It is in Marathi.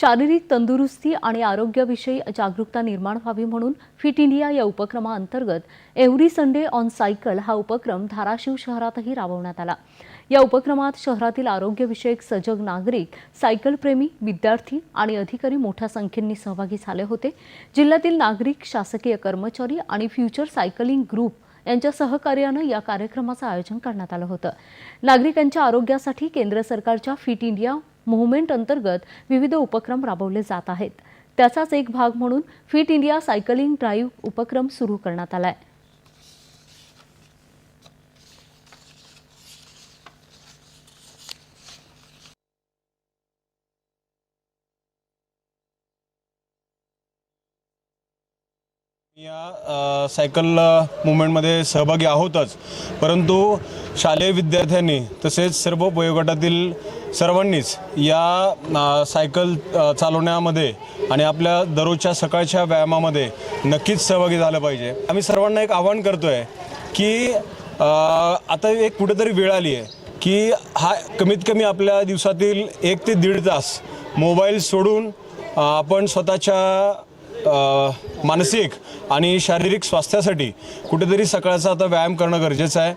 शारीरिक तंदुरुस्ती आणि आरोग्याविषयी जागरूकता निर्माण व्हावी म्हणून फिट इंडिया या उपक्रमाअंतर्गत एव्हरी संडे ऑन सायकल हा उपक्रम धाराशिव शहरातही राबवण्यात आला. या उपक्रमात शहरातील आरोग्यविषयक सजग नागरिक सायकलप्रेमी विद्यार्थी आणि अधिकारी मोठ्या संख्येने सहभागी झाले होते. जिल्ह्यातील नागरिक शासकीय कर्मचारी आणि फ्युचर सायकलिंग ग्रुप यांच्या सहकार्यानं या कार्यक्रमाचं आयोजन करण्यात आलं होतं. नागरिकांच्या आरोग्यासाठी केंद्र सरकारच्या फिट इंडिया मुव्हमेंट अंतर्गत विविध उपक्रम राबवले जात आहेत. त्याचाच एक भाग म्हणून फिट इंडिया सायकलिंग ड्राईव्ह उपक्रम सुरू करण्यात आलाय. या सायकल मुवमेंटमध्ये सहभागी आहोतच. परंतु शालेय विद्यार्थ्यांनी तसेच सर्व वयोगटातील सर्वांनीच या सायकल चालवण्यामध्ये आणि आपल्या दररोजच्या सकाळच्या व्यायामामध्ये नक्कीच सहभागी झालं पाहिजे. आम्ही सर्वांना एक आवाहन आहे की आता एक कुठेतरी वेळ आली आहे की हा कमीत कमी आपल्या दिवसातील एक ते दीड तास मोबाईल सोडून आपण स्वतःच्या मानसिक आणि शारीरिक स्वास्थ्यासाठी कुठेतरी सकाळचा आता व्यायाम करणं गरजेचं आहे.